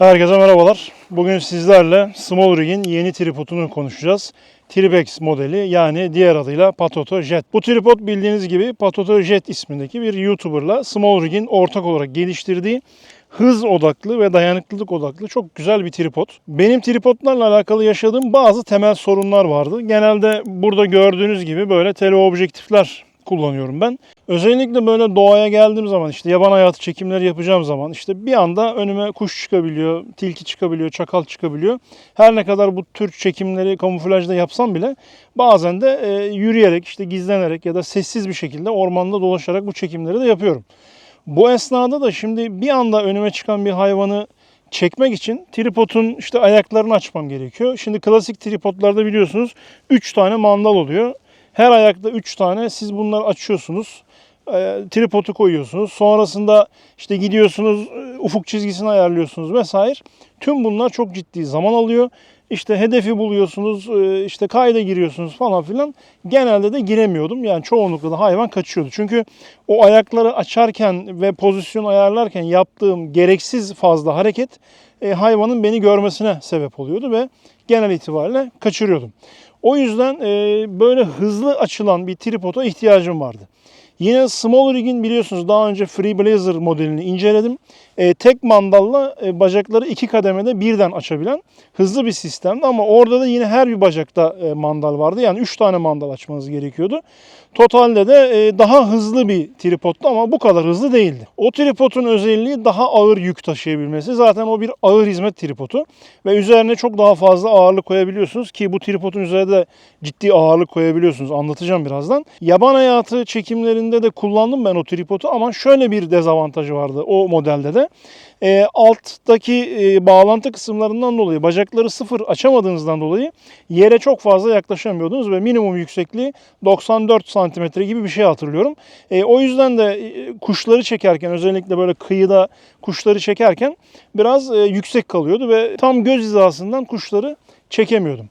Herkese merhabalar. Bugün sizlerle Small Rig'in yeni tripodunu konuşacağız. Tribex modeli yani diğer adıyla Patoto Jet. Bu tripod bildiğiniz gibi Patoto Jet ismindeki bir YouTuber'la Small Rig'in ortak olarak geliştirdiği hız odaklı ve dayanıklılık odaklı çok güzel bir tripod. Benim tripodlarla alakalı yaşadığım bazı temel sorunlar vardı. Genelde burada gördüğünüz gibi böyle teleobjektifler kullanıyorum ben. Özellikle böyle doğaya geldiğim zaman işte yaban hayatı çekimleri yapacağım zaman işte bir anda önüme kuş çıkabiliyor, tilki çıkabiliyor, çakal çıkabiliyor. Her ne kadar bu tür çekimleri kamuflajda yapsam bile bazen de e, yürüyerek işte gizlenerek ya da sessiz bir şekilde ormanda dolaşarak bu çekimleri de yapıyorum. Bu esnada da şimdi bir anda önüme çıkan bir hayvanı çekmek için tripodun işte ayaklarını açmam gerekiyor. Şimdi klasik tripodlarda biliyorsunuz 3 tane mandal oluyor. Her ayakta 3 tane siz bunları açıyorsunuz. E, tripodu koyuyorsunuz. Sonrasında işte gidiyorsunuz e, ufuk çizgisini ayarlıyorsunuz vesaire. Tüm bunlar çok ciddi zaman alıyor. İşte hedefi buluyorsunuz, e, işte kayda giriyorsunuz falan filan. Genelde de giremiyordum. Yani çoğunlukla da hayvan kaçıyordu. Çünkü o ayakları açarken ve pozisyon ayarlarken yaptığım gereksiz fazla hareket e, hayvanın beni görmesine sebep oluyordu ve genel itibariyle kaçırıyordum. O yüzden böyle hızlı açılan bir tripoda ihtiyacım vardı. Yine Small Rig'in biliyorsunuz daha önce Free Blazer modelini inceledim. E, tek mandalla e, bacakları iki kademede birden açabilen hızlı bir sistemdi ama orada da yine her bir bacakta e, mandal vardı. Yani 3 tane mandal açmanız gerekiyordu. Totalde de e, daha hızlı bir tripodtu ama bu kadar hızlı değildi. O tripodun özelliği daha ağır yük taşıyabilmesi. Zaten o bir ağır hizmet tripodu ve üzerine çok daha fazla ağırlık koyabiliyorsunuz ki bu tripodun üzerinde de ciddi ağırlık koyabiliyorsunuz. Anlatacağım birazdan. Yaban hayatı çekimlerinde de kullandım ben o tripodu ama şöyle bir dezavantajı vardı o modelde de. E, alttaki e, bağlantı kısımlarından dolayı bacakları sıfır açamadığınızdan dolayı yere çok fazla yaklaşamıyordunuz ve minimum yüksekliği 94 santimetre gibi bir şey hatırlıyorum. E, o yüzden de e, kuşları çekerken özellikle böyle kıyıda kuşları çekerken biraz e, yüksek kalıyordu ve tam göz hizasından kuşları çekemiyordum.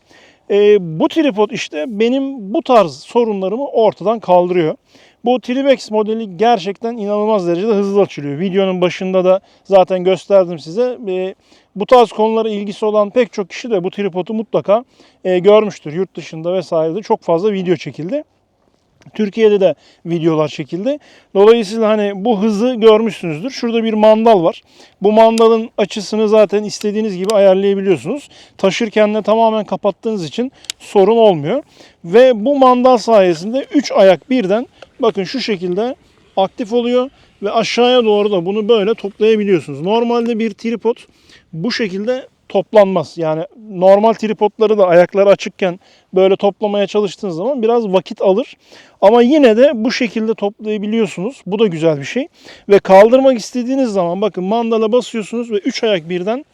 E, bu tripod işte benim bu tarz sorunlarımı ortadan kaldırıyor. Bu Tribex modeli gerçekten inanılmaz derecede hızlı açılıyor. Videonun başında da zaten gösterdim size. E, bu tarz konulara ilgisi olan pek çok kişi de bu tripodu mutlaka e, görmüştür. Yurt dışında vesairede çok fazla video çekildi. Türkiye'de de videolar çekildi. Dolayısıyla hani bu hızı görmüşsünüzdür. Şurada bir mandal var. Bu mandalın açısını zaten istediğiniz gibi ayarlayabiliyorsunuz. Taşırken de tamamen kapattığınız için sorun olmuyor. Ve bu mandal sayesinde 3 ayak birden bakın şu şekilde aktif oluyor ve aşağıya doğru da bunu böyle toplayabiliyorsunuz. Normalde bir tripod bu şekilde toplanmaz. Yani normal tripodları da ayakları açıkken böyle toplamaya çalıştığınız zaman biraz vakit alır. Ama yine de bu şekilde toplayabiliyorsunuz. Bu da güzel bir şey. Ve kaldırmak istediğiniz zaman bakın mandala basıyorsunuz ve 3 ayak birden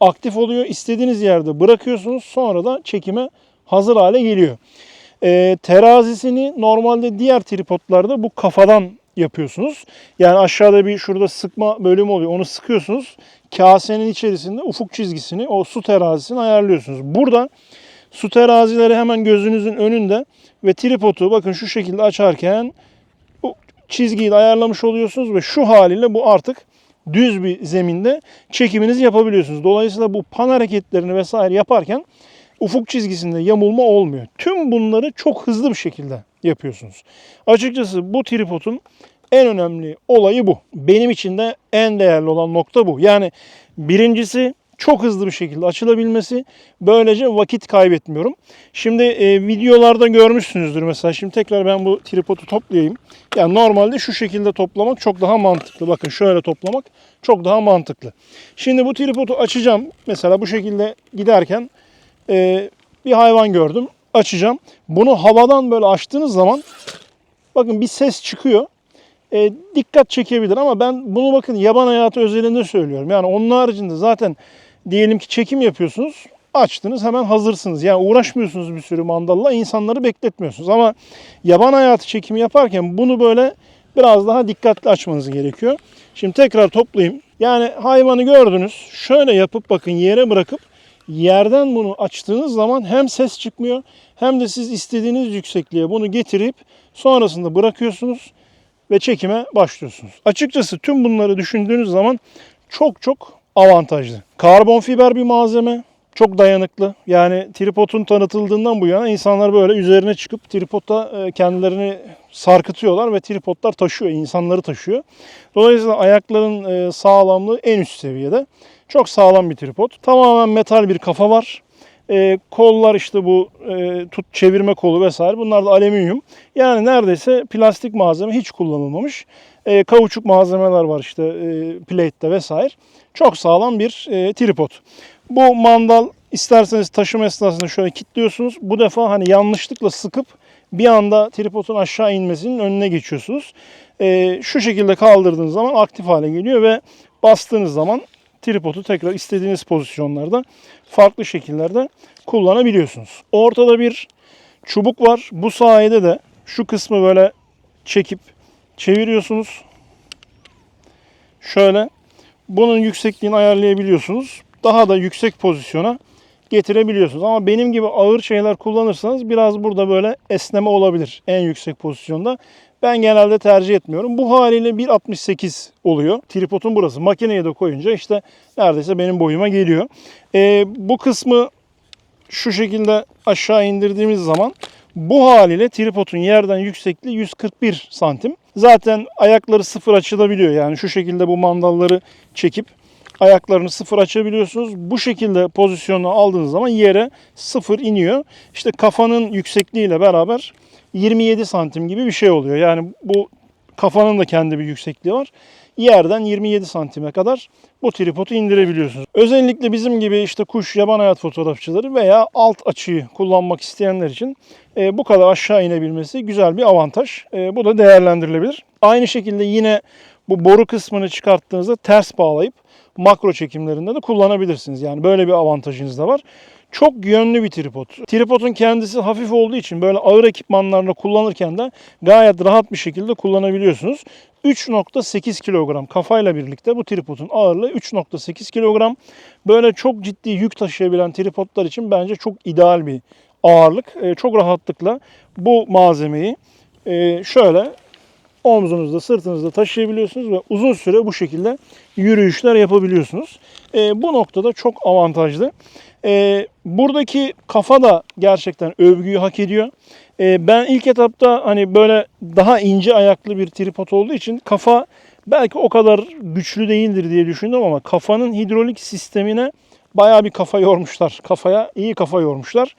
aktif oluyor. İstediğiniz yerde bırakıyorsunuz. Sonra da çekime hazır hale geliyor. Ee, terazisini normalde diğer tripodlarda bu kafadan yapıyorsunuz. Yani aşağıda bir şurada sıkma bölümü oluyor. Onu sıkıyorsunuz. Kasenin içerisinde ufuk çizgisini, o su terazisini ayarlıyorsunuz. Burada su terazileri hemen gözünüzün önünde ve tripodu bakın şu şekilde açarken bu çizgiyi de ayarlamış oluyorsunuz ve şu haliyle bu artık düz bir zeminde çekiminizi yapabiliyorsunuz. Dolayısıyla bu pan hareketlerini vesaire yaparken ufuk çizgisinde yamulma olmuyor. Tüm bunları çok hızlı bir şekilde yapıyorsunuz. Açıkçası bu tripodun en önemli olayı bu. Benim için de en değerli olan nokta bu. Yani birincisi çok hızlı bir şekilde açılabilmesi. Böylece vakit kaybetmiyorum. Şimdi e, videolarda görmüşsünüzdür mesela. Şimdi tekrar ben bu tripodu toplayayım. Yani normalde şu şekilde toplamak çok daha mantıklı. Bakın şöyle toplamak çok daha mantıklı. Şimdi bu tripodu açacağım. Mesela bu şekilde giderken e, bir hayvan gördüm. Açacağım. Bunu havadan böyle açtığınız zaman bakın bir ses çıkıyor. E, dikkat çekebilir ama ben bunu bakın yaban hayatı özelinde söylüyorum. Yani onun haricinde zaten diyelim ki çekim yapıyorsunuz. Açtınız hemen hazırsınız. Yani uğraşmıyorsunuz bir sürü mandalla insanları bekletmiyorsunuz. Ama yaban hayatı çekimi yaparken bunu böyle biraz daha dikkatli açmanız gerekiyor. Şimdi tekrar toplayayım. Yani hayvanı gördünüz. Şöyle yapıp bakın yere bırakıp yerden bunu açtığınız zaman hem ses çıkmıyor hem de siz istediğiniz yüksekliğe bunu getirip sonrasında bırakıyorsunuz ve çekime başlıyorsunuz. Açıkçası tüm bunları düşündüğünüz zaman çok çok avantajlı. Karbon fiber bir malzeme. Çok dayanıklı. Yani tripodun tanıtıldığından bu yana insanlar böyle üzerine çıkıp tripodda e, kendilerini sarkıtıyorlar ve tripodlar taşıyor, insanları taşıyor. Dolayısıyla ayakların e, sağlamlığı en üst seviyede. Çok sağlam bir tripod. Tamamen metal bir kafa var. E, kollar işte bu e, tut çevirme kolu vesaire bunlar da alüminyum. Yani neredeyse plastik malzeme hiç kullanılmamış. E, kauçuk malzemeler var işte e, plate'de vesaire. Çok sağlam bir e, tripod. Bu mandal isterseniz taşıma esnasında şöyle kilitliyorsunuz. Bu defa hani yanlışlıkla sıkıp bir anda tripodun aşağı inmesinin önüne geçiyorsunuz. E, şu şekilde kaldırdığınız zaman aktif hale geliyor ve bastığınız zaman tripodu tekrar istediğiniz pozisyonlarda farklı şekillerde kullanabiliyorsunuz. Ortada bir çubuk var. Bu sayede de şu kısmı böyle çekip çeviriyorsunuz. Şöyle bunun yüksekliğini ayarlayabiliyorsunuz. Daha da yüksek pozisyona getirebiliyorsunuz. Ama benim gibi ağır şeyler kullanırsanız biraz burada böyle esneme olabilir en yüksek pozisyonda. Ben genelde tercih etmiyorum. Bu haliyle 1.68 oluyor. Tripodun burası. Makineye de koyunca işte neredeyse benim boyuma geliyor. Ee, bu kısmı şu şekilde aşağı indirdiğimiz zaman bu haliyle tripodun yerden yüksekliği 141 santim. Zaten ayakları sıfır açılabiliyor. Yani şu şekilde bu mandalları çekip ayaklarını sıfır açabiliyorsunuz. Bu şekilde pozisyonu aldığınız zaman yere sıfır iniyor. İşte kafanın yüksekliğiyle beraber 27 santim gibi bir şey oluyor. Yani bu kafanın da kendi bir yüksekliği var. Yerden 27 santime kadar bu tripodu indirebiliyorsunuz. Özellikle bizim gibi işte kuş, yaban hayat fotoğrafçıları veya alt açıyı kullanmak isteyenler için e, bu kadar aşağı inebilmesi güzel bir avantaj. E, bu da değerlendirilebilir. Aynı şekilde yine bu boru kısmını çıkarttığınızda ters bağlayıp makro çekimlerinde de kullanabilirsiniz. Yani böyle bir avantajınız da var. Çok yönlü bir tripod. Tripodun kendisi hafif olduğu için böyle ağır ekipmanlarla kullanırken de gayet rahat bir şekilde kullanabiliyorsunuz. 3.8 kilogram kafayla birlikte bu tripodun ağırlığı 3.8 kilogram. Böyle çok ciddi yük taşıyabilen tripodlar için bence çok ideal bir ağırlık. Ee, çok rahatlıkla bu malzemeyi e, şöyle omzunuzda, sırtınızda taşıyabiliyorsunuz ve uzun süre bu şekilde yürüyüşler yapabiliyorsunuz. E, bu noktada çok avantajlı. E, buradaki kafa da gerçekten övgüyü hak ediyor. E, ben ilk etapta hani böyle daha ince ayaklı bir tripod olduğu için kafa belki o kadar güçlü değildir diye düşündüm ama kafanın hidrolik sistemine bayağı bir kafa yormuşlar. Kafaya iyi kafa yormuşlar.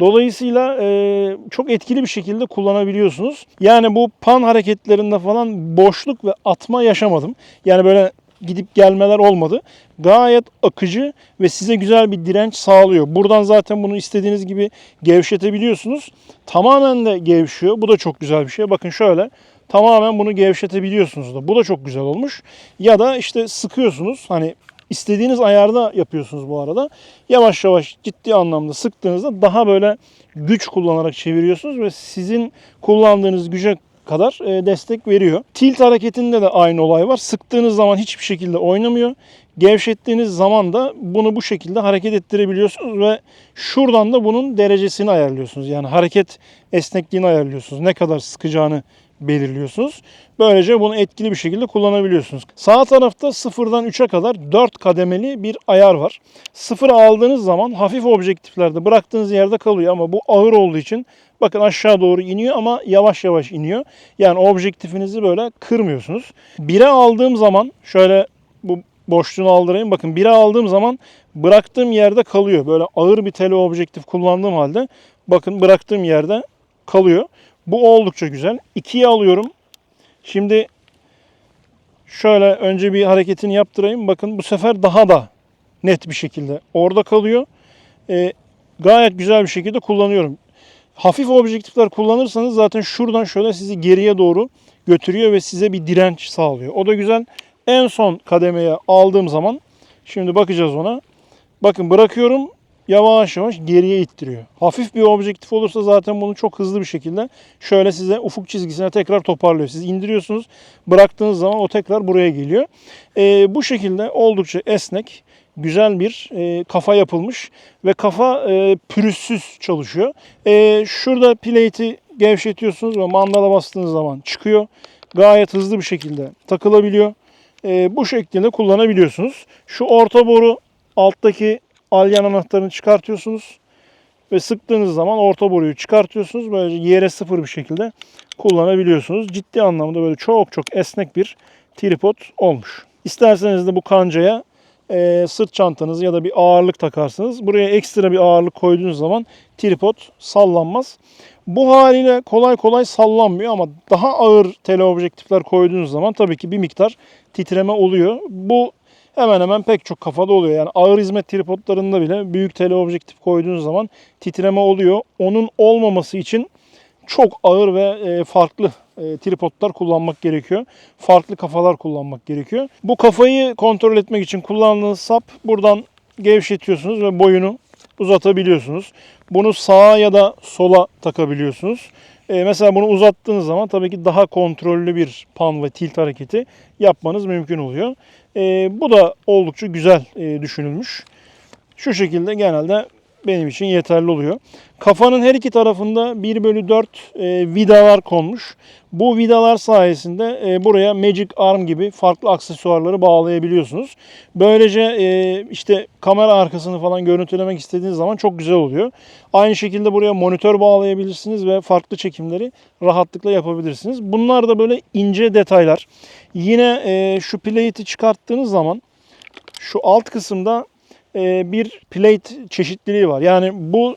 Dolayısıyla e, çok etkili bir şekilde kullanabiliyorsunuz. Yani bu pan hareketlerinde falan boşluk ve atma yaşamadım. Yani böyle gidip gelmeler olmadı. Gayet akıcı ve size güzel bir direnç sağlıyor. Buradan zaten bunu istediğiniz gibi gevşetebiliyorsunuz. Tamamen de gevşiyor. Bu da çok güzel bir şey. Bakın şöyle tamamen bunu gevşetebiliyorsunuz da. Bu da çok güzel olmuş. Ya da işte sıkıyorsunuz. Hani istediğiniz ayarda yapıyorsunuz bu arada. Yavaş yavaş ciddi anlamda sıktığınızda daha böyle güç kullanarak çeviriyorsunuz ve sizin kullandığınız güce kadar e, destek veriyor. Tilt hareketinde de aynı olay var. Sıktığınız zaman hiçbir şekilde oynamıyor. Gevşettiğiniz zaman da bunu bu şekilde hareket ettirebiliyorsunuz ve şuradan da bunun derecesini ayarlıyorsunuz. Yani hareket esnekliğini ayarlıyorsunuz. Ne kadar sıkacağını belirliyorsunuz. Böylece bunu etkili bir şekilde kullanabiliyorsunuz. Sağ tarafta sıfırdan 3'e kadar 4 kademeli bir ayar var. Sıfır aldığınız zaman hafif objektiflerde bıraktığınız yerde kalıyor ama bu ağır olduğu için bakın aşağı doğru iniyor ama yavaş yavaş iniyor. Yani objektifinizi böyle kırmıyorsunuz. 1'e aldığım zaman şöyle boşluğunu aldırayım. Bakın 1'e aldığım zaman bıraktığım yerde kalıyor. Böyle ağır bir tele objektif kullandığım halde bakın bıraktığım yerde kalıyor. Bu oldukça güzel. 2'ye alıyorum. Şimdi şöyle önce bir hareketini yaptırayım. Bakın bu sefer daha da net bir şekilde orada kalıyor. Ee, gayet güzel bir şekilde kullanıyorum. Hafif objektifler kullanırsanız zaten şuradan şöyle sizi geriye doğru götürüyor ve size bir direnç sağlıyor. O da güzel. En son kademeye aldığım zaman şimdi bakacağız ona. Bakın bırakıyorum yavaş yavaş geriye ittiriyor. Hafif bir objektif olursa zaten bunu çok hızlı bir şekilde şöyle size ufuk çizgisine tekrar toparlıyor. Siz indiriyorsunuz bıraktığınız zaman o tekrar buraya geliyor. Ee, bu şekilde oldukça esnek güzel bir e, kafa yapılmış ve kafa e, pürüzsüz çalışıyor. E, şurada plate'i gevşetiyorsunuz ve mandala bastığınız zaman çıkıyor. Gayet hızlı bir şekilde takılabiliyor. E, bu şekilde kullanabiliyorsunuz. Şu orta boru alttaki alyan anahtarını çıkartıyorsunuz ve sıktığınız zaman orta boruyu çıkartıyorsunuz. Böylece yere sıfır bir şekilde kullanabiliyorsunuz. Ciddi anlamda böyle çok çok esnek bir tripod olmuş. İsterseniz de bu kancaya e, sırt çantanızı ya da bir ağırlık takarsınız. Buraya ekstra bir ağırlık koyduğunuz zaman tripod sallanmaz. Bu haliyle kolay kolay sallanmıyor ama daha ağır teleobjektifler koyduğunuz zaman tabii ki bir miktar titreme oluyor. Bu hemen hemen pek çok kafada oluyor. Yani ağır hizmet tripodlarında bile büyük teleobjektif koyduğunuz zaman titreme oluyor. Onun olmaması için çok ağır ve e, farklı e, tripodlar kullanmak gerekiyor. Farklı kafalar kullanmak gerekiyor. Bu kafayı kontrol etmek için kullandığınız sap buradan gevşetiyorsunuz ve boyunu uzatabiliyorsunuz. Bunu sağa ya da sola takabiliyorsunuz. E, mesela bunu uzattığınız zaman tabii ki daha kontrollü bir pan ve tilt hareketi yapmanız mümkün oluyor. E, bu da oldukça güzel e, düşünülmüş. Şu şekilde genelde benim için yeterli oluyor. Kafanın her iki tarafında 1 bölü 4 e, vidalar konmuş. Bu vidalar sayesinde e, buraya Magic Arm gibi farklı aksesuarları bağlayabiliyorsunuz. Böylece e, işte kamera arkasını falan görüntülemek istediğiniz zaman çok güzel oluyor. Aynı şekilde buraya monitör bağlayabilirsiniz ve farklı çekimleri rahatlıkla yapabilirsiniz. Bunlar da böyle ince detaylar. Yine e, şu plate'i çıkarttığınız zaman şu alt kısımda bir plate çeşitliliği var. Yani bu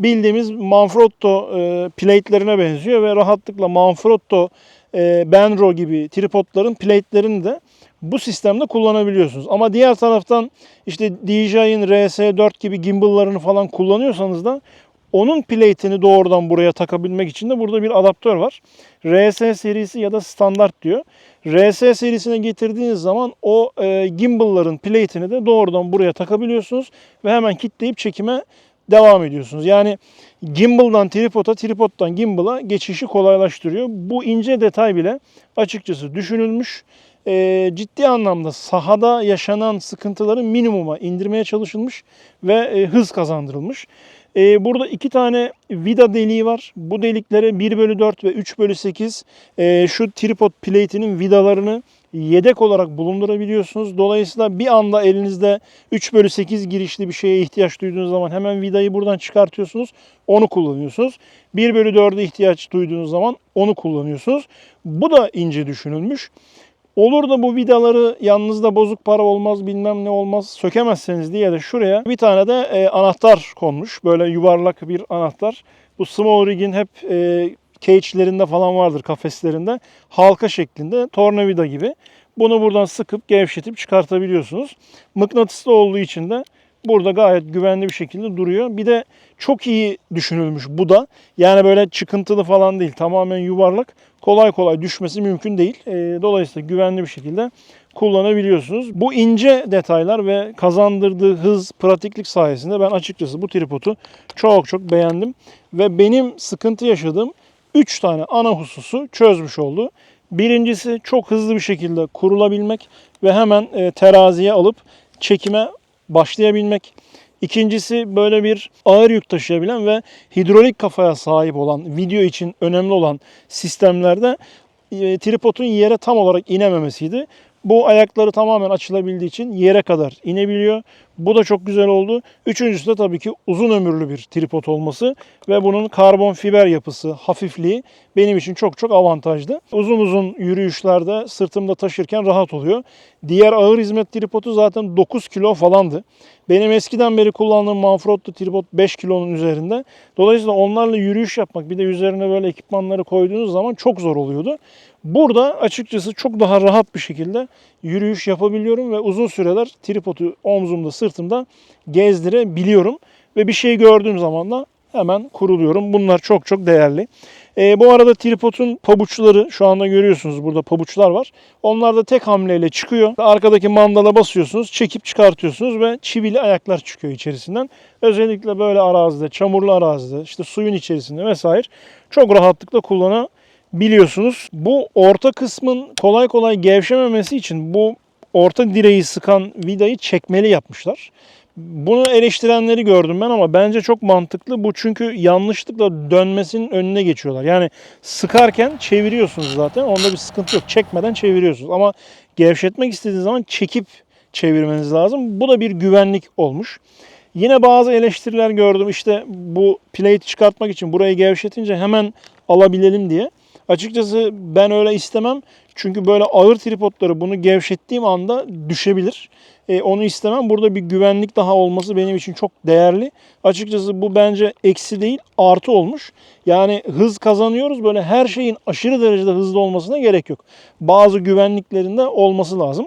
bildiğimiz Manfrotto e, plate'lerine benziyor ve rahatlıkla Manfrotto, e, Benro gibi tripodların plate'lerini de bu sistemde kullanabiliyorsunuz. Ama diğer taraftan işte DJI'nin RS4 gibi gimbal'larını falan kullanıyorsanız da onun plate'ini doğrudan buraya takabilmek için de burada bir adaptör var. RS serisi ya da standart diyor. RS serisine getirdiğiniz zaman o e, gimbal'ların plate'ini de doğrudan buraya takabiliyorsunuz ve hemen kitleyip çekime devam ediyorsunuz. Yani gimbal'dan tripoda, tripod'dan gimbal'a geçişi kolaylaştırıyor. Bu ince detay bile açıkçası düşünülmüş. E, ciddi anlamda sahada yaşanan sıkıntıları minimuma indirmeye çalışılmış ve e, hız kazandırılmış. E, burada iki tane vida deliği var. Bu deliklere 1 bölü 4 ve 3 bölü 8 e, şu tripod plate'inin vidalarını yedek olarak bulundurabiliyorsunuz. Dolayısıyla bir anda elinizde 3 bölü 8 girişli bir şeye ihtiyaç duyduğunuz zaman hemen vidayı buradan çıkartıyorsunuz. Onu kullanıyorsunuz. 1 bölü 4'e ihtiyaç duyduğunuz zaman onu kullanıyorsunuz. Bu da ince düşünülmüş. Olur da bu vidaları yanınızda bozuk para olmaz bilmem ne olmaz sökemezseniz diye de şuraya bir tane de e, anahtar konmuş. Böyle yuvarlak bir anahtar. Bu small rig'in hep e, cage'lerinde falan vardır kafeslerinde. Halka şeklinde tornavida gibi. Bunu buradan sıkıp gevşetip çıkartabiliyorsunuz. Mıknatıslı olduğu için de burada gayet güvenli bir şekilde duruyor. Bir de çok iyi düşünülmüş bu da. Yani böyle çıkıntılı falan değil. Tamamen yuvarlak. Kolay kolay düşmesi mümkün değil. E, dolayısıyla güvenli bir şekilde kullanabiliyorsunuz. Bu ince detaylar ve kazandırdığı hız, pratiklik sayesinde ben açıkçası bu tripodu çok çok beğendim. Ve benim sıkıntı yaşadığım 3 tane ana hususu çözmüş oldu. Birincisi çok hızlı bir şekilde kurulabilmek ve hemen e, teraziye alıp çekime başlayabilmek. İkincisi böyle bir ağır yük taşıyabilen ve hidrolik kafaya sahip olan, video için önemli olan sistemlerde e, tripodun yere tam olarak inememesiydi. Bu ayakları tamamen açılabildiği için yere kadar inebiliyor. Bu da çok güzel oldu. Üçüncüsü de tabii ki uzun ömürlü bir tripod olması ve bunun karbon fiber yapısı, hafifliği benim için çok çok avantajlı. Uzun uzun yürüyüşlerde sırtımda taşırken rahat oluyor. Diğer ağır hizmet tripodu zaten 9 kilo falandı. Benim eskiden beri kullandığım Manfrotto tripod 5 kilonun üzerinde. Dolayısıyla onlarla yürüyüş yapmak bir de üzerine böyle ekipmanları koyduğunuz zaman çok zor oluyordu. Burada açıkçası çok daha rahat bir şekilde yürüyüş yapabiliyorum ve uzun süreler tripodu omzumda, sırtımda gezdirebiliyorum. Ve bir şey gördüğüm zaman da hemen kuruluyorum. Bunlar çok çok değerli. E, bu arada tripodun pabuçları şu anda görüyorsunuz burada pabuçlar var. Onlar da tek hamleyle çıkıyor. Arkadaki mandala basıyorsunuz, çekip çıkartıyorsunuz ve çivili ayaklar çıkıyor içerisinden. Özellikle böyle arazide, çamurlu arazide, işte suyun içerisinde vesaire çok rahatlıkla kullanabiliyorsunuz. Bu orta kısmın kolay kolay gevşememesi için bu orta direği sıkan vidayı çekmeli yapmışlar. Bunu eleştirenleri gördüm ben ama bence çok mantıklı. Bu çünkü yanlışlıkla dönmesinin önüne geçiyorlar. Yani sıkarken çeviriyorsunuz zaten. Onda bir sıkıntı yok. Çekmeden çeviriyorsunuz. Ama gevşetmek istediğiniz zaman çekip çevirmeniz lazım. Bu da bir güvenlik olmuş. Yine bazı eleştiriler gördüm. İşte bu plate'i çıkartmak için burayı gevşetince hemen alabilelim diye. Açıkçası ben öyle istemem. Çünkü böyle ağır tripodları bunu gevşettiğim anda düşebilir. E, onu istemem. Burada bir güvenlik daha olması benim için çok değerli. Açıkçası bu bence eksi değil artı olmuş. Yani hız kazanıyoruz. Böyle her şeyin aşırı derecede hızlı olmasına gerek yok. Bazı güvenliklerinde olması lazım.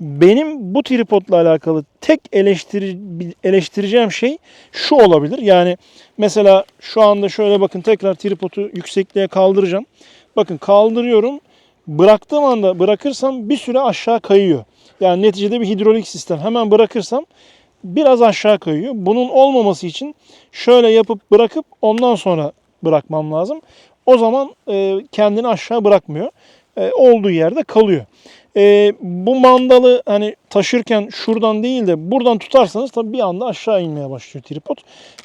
Benim bu tripodla alakalı tek eleştiri, eleştireceğim şey şu olabilir. Yani mesela şu anda şöyle bakın tekrar tripodu yüksekliğe kaldıracağım. Bakın kaldırıyorum. Bıraktığım anda bırakırsam bir süre aşağı kayıyor. Yani neticede bir hidrolik sistem. Hemen bırakırsam biraz aşağı kayıyor. Bunun olmaması için şöyle yapıp bırakıp ondan sonra bırakmam lazım. O zaman e, kendini aşağı bırakmıyor. E, olduğu yerde kalıyor. E, bu mandalı hani taşırken şuradan değil de buradan tutarsanız tabii bir anda aşağı inmeye başlıyor tripod.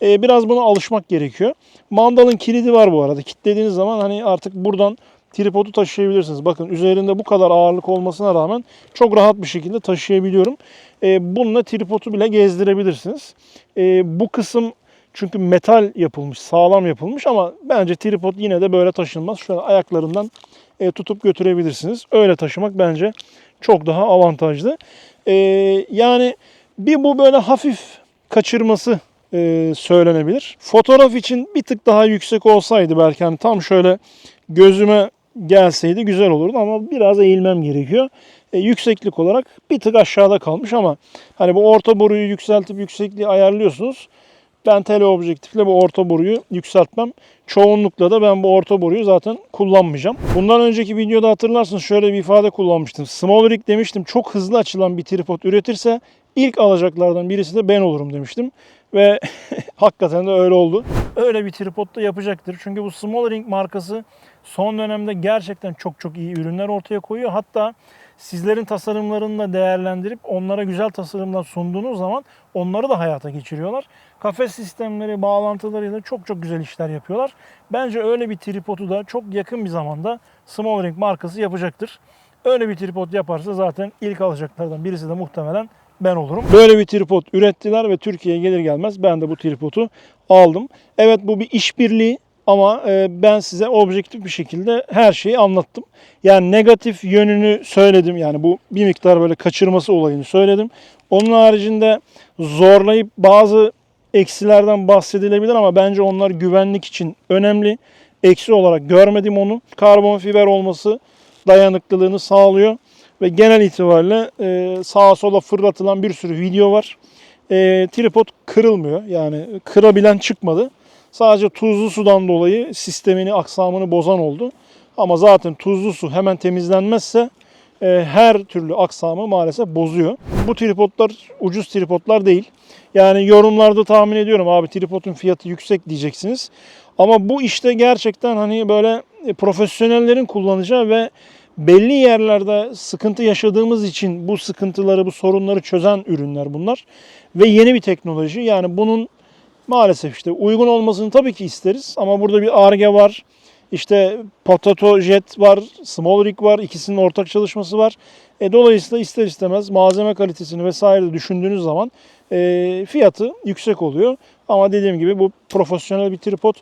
E, biraz buna alışmak gerekiyor. Mandalın kilidi var bu arada. Kilitlediğiniz zaman hani artık buradan tripodu taşıyabilirsiniz. Bakın üzerinde bu kadar ağırlık olmasına rağmen çok rahat bir şekilde taşıyabiliyorum. E, bununla tripodu bile gezdirebilirsiniz. E, bu kısım çünkü metal yapılmış, sağlam yapılmış ama bence tripod yine de böyle taşınmaz. Şöyle ayaklarından e, tutup götürebilirsiniz. Öyle taşımak bence çok daha avantajlı. E, yani bir bu böyle hafif kaçırması e, söylenebilir. Fotoğraf için bir tık daha yüksek olsaydı belki hani tam şöyle gözüme gelseydi güzel olurdu ama biraz eğilmem gerekiyor. E, yükseklik olarak bir tık aşağıda kalmış ama hani bu orta boruyu yükseltip yüksekliği ayarlıyorsunuz. Ben teleobjektifle bu orta boruyu yükseltmem. Çoğunlukla da ben bu orta boruyu zaten kullanmayacağım. Bundan önceki videoda hatırlarsınız şöyle bir ifade kullanmıştım. Small rig demiştim çok hızlı açılan bir tripod üretirse ilk alacaklardan birisi de ben olurum demiştim. Ve hakikaten de öyle oldu. Öyle bir tripod da yapacaktır. Çünkü bu Small Ring markası son dönemde gerçekten çok çok iyi ürünler ortaya koyuyor. Hatta sizlerin tasarımlarını da değerlendirip onlara güzel tasarımlar sunduğunuz zaman onları da hayata geçiriyorlar. Kafes sistemleri, bağlantılarıyla çok çok güzel işler yapıyorlar. Bence öyle bir tripodu da çok yakın bir zamanda Small Ring markası yapacaktır. Öyle bir tripod yaparsa zaten ilk alacaklardan birisi de muhtemelen ben olurum. Böyle bir tripod ürettiler ve Türkiye'ye gelir gelmez ben de bu tripodu aldım. Evet bu bir işbirliği ama e, ben size objektif bir şekilde her şeyi anlattım. Yani negatif yönünü söyledim. Yani bu bir miktar böyle kaçırması olayını söyledim. Onun haricinde zorlayıp bazı eksilerden bahsedilebilir ama bence onlar güvenlik için önemli. Eksi olarak görmedim onu. Karbon fiber olması dayanıklılığını sağlıyor. Ve genel itibariyle e, sağa sola fırlatılan bir sürü video var. E, tripod kırılmıyor. Yani kırabilen çıkmadı. Sadece tuzlu sudan dolayı sistemini, aksamını bozan oldu. Ama zaten tuzlu su hemen temizlenmezse e, her türlü aksamı maalesef bozuyor. Bu tripodlar ucuz tripodlar değil. Yani yorumlarda tahmin ediyorum abi tripodun fiyatı yüksek diyeceksiniz. Ama bu işte gerçekten hani böyle profesyonellerin kullanacağı ve belli yerlerde sıkıntı yaşadığımız için bu sıkıntıları, bu sorunları çözen ürünler bunlar. Ve yeni bir teknoloji. Yani bunun maalesef işte uygun olmasını tabii ki isteriz. Ama burada bir ARGE var. İşte Potato Jet var, Small Rig var. İkisinin ortak çalışması var. E, dolayısıyla ister istemez malzeme kalitesini vesaire de düşündüğünüz zaman e, fiyatı yüksek oluyor. Ama dediğim gibi bu profesyonel bir tripod.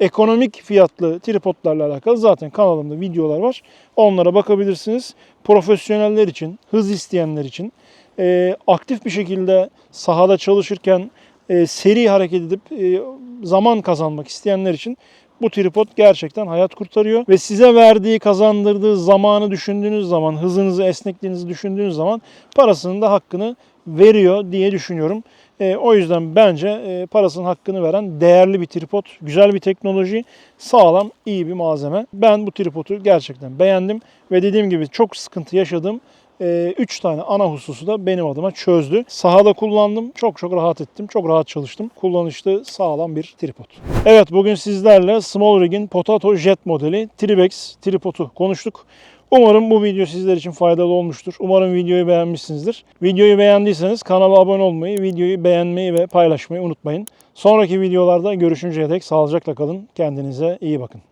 Ekonomik fiyatlı tripodlarla alakalı zaten kanalımda videolar var. Onlara bakabilirsiniz. Profesyoneller için, hız isteyenler için, e, aktif bir şekilde sahada çalışırken e, seri hareket edip e, zaman kazanmak isteyenler için bu tripod gerçekten hayat kurtarıyor ve size verdiği, kazandırdığı zamanı düşündüğünüz zaman, hızınızı, esnekliğinizi düşündüğünüz zaman parasının da hakkını veriyor diye düşünüyorum. E, o yüzden bence e, parasının hakkını veren değerli bir tripod, güzel bir teknoloji, sağlam, iyi bir malzeme. Ben bu tripodu gerçekten beğendim ve dediğim gibi çok sıkıntı yaşadım. 3 tane ana hususu da benim adıma çözdü. Sahada kullandım. Çok çok rahat ettim. Çok rahat çalıştım. Kullanışlı sağlam bir tripod. Evet bugün sizlerle Small Rig'in Potato Jet modeli Tribex tripodu konuştuk. Umarım bu video sizler için faydalı olmuştur. Umarım videoyu beğenmişsinizdir. Videoyu beğendiyseniz kanala abone olmayı, videoyu beğenmeyi ve paylaşmayı unutmayın. Sonraki videolarda görüşünceye dek sağlıcakla kalın. Kendinize iyi bakın.